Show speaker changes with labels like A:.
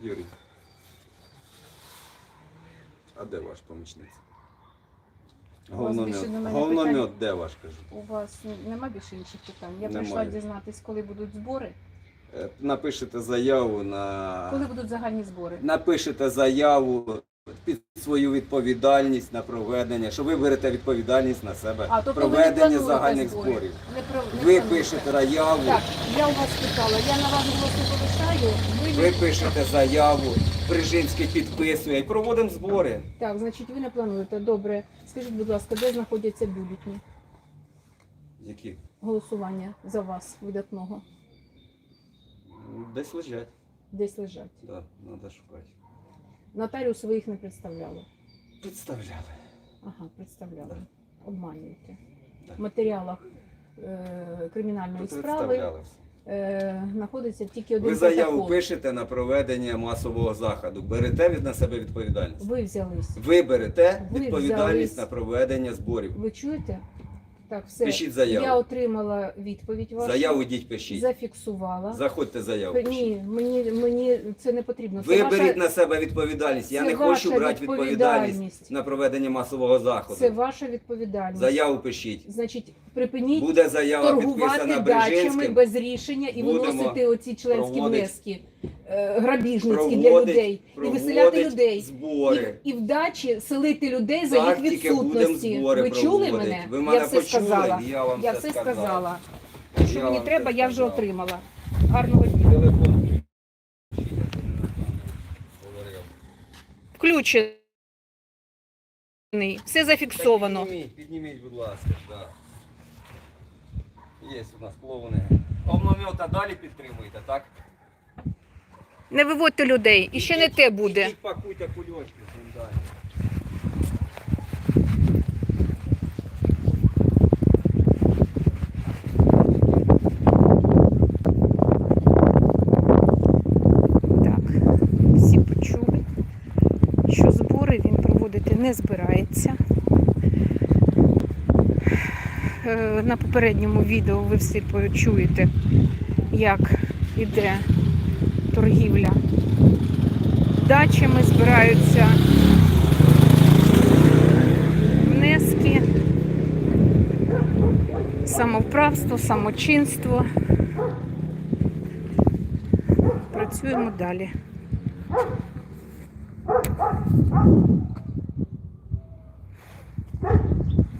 A: Юрій. А де ваш
B: помічниця?
A: Головномет.
B: більше до мене
A: Головномет, де ваш, кажу?
B: У вас нема більше інших питань. Я
A: Немає.
B: прийшла дізнатись, коли будуть збори.
A: Е, Напишете заяву на.
B: Коли будуть загальні збори.
A: Напишете заяву свою відповідальність на проведення, що ви берете відповідальність на себе.
B: А, тобто ви не
A: проведення
B: плануєте
A: загальних
B: зборів?
A: зборів.
B: Не про- не
A: Ви
B: плануєте.
A: пишете заяву,
B: Так, я у вас питала, я на вас голос не повишаю. Ви,
A: ви пишете заяву, Брижинський підписує і проводимо збори.
B: Так, значить, ви не плануєте. Добре. Скажіть, будь ласка, де знаходяться бюлетні
A: Які?
B: голосування за вас, видатного?
A: Десь лежать.
B: Десь лежать.
A: Да, треба шукати.
B: Нотаріус ви їх не представляли.
A: Представляли.
B: Ага, представляли. Обманюєте. В матеріалах е, кримінальної справи
A: Представляли.
B: е, знаходиться тільки один
A: Ви заяву
B: протокол.
A: пишете на проведення масового заходу. Берете від на себе відповідальність.
B: Ви взялись.
A: Ви берете
B: Ви
A: відповідальність
B: взялись.
A: на проведення зборів.
B: Ви чуєте? Так, все.
A: Пишіть заяву.
B: Я отримала відповідь вашу.
A: Заяву йдіть пишіть.
B: Зафіксувала.
A: Заходьте заяву. пишіть.
B: Ні, мені, мені це не потрібно. Це
A: Ви
B: ваша-
A: на себе відповідальність. Я
B: Це
A: не хочу
B: ваша
A: брати відповідальність
B: відповідальність.
A: на проведення масового заходу.
B: Це ваша відповідальність.
A: Заяву пишіть.
B: Значить, припиніть
A: Буде заява
B: торгувати
A: підписана
B: дачами
A: Брижинським.
B: без рішення і
A: Будемо
B: виносити оці членські
A: проводить-
B: внески е, грабіжницькі для
A: Проводить-
B: людей і виселяти
A: проводить
B: людей.
A: збори.
B: І, і в дачі селити людей за їх
A: будемо
B: відсутності.
A: збори
B: Ви чули
A: проводити.
B: мене?
A: Ви мене
B: я все
A: почули,
B: сказала.
A: я вам
B: я
A: все
B: все
A: сказав.
B: сказала.
A: Я
B: Що мені
A: вам
B: треба,
A: це
B: я вже
A: сказав.
B: отримала. Гарного дня.
A: Телефон. Говорив.
B: Включений. Все зафіксовано.
A: Підніміть, підніміть, будь ласка, да. Є у нас клоуни. Овномета далі підтримуєте, так?
B: Не виводьте людей, і ще не те буде.
A: Ідіть пакуйте кульочки з ним далі.
B: Так, всі почули, що збори він проводити не збирається. Е, На попередньому відео ви всі почуєте, як іде торгівля дачами, збираються внески, самовправство, самочинство. Працюємо далі.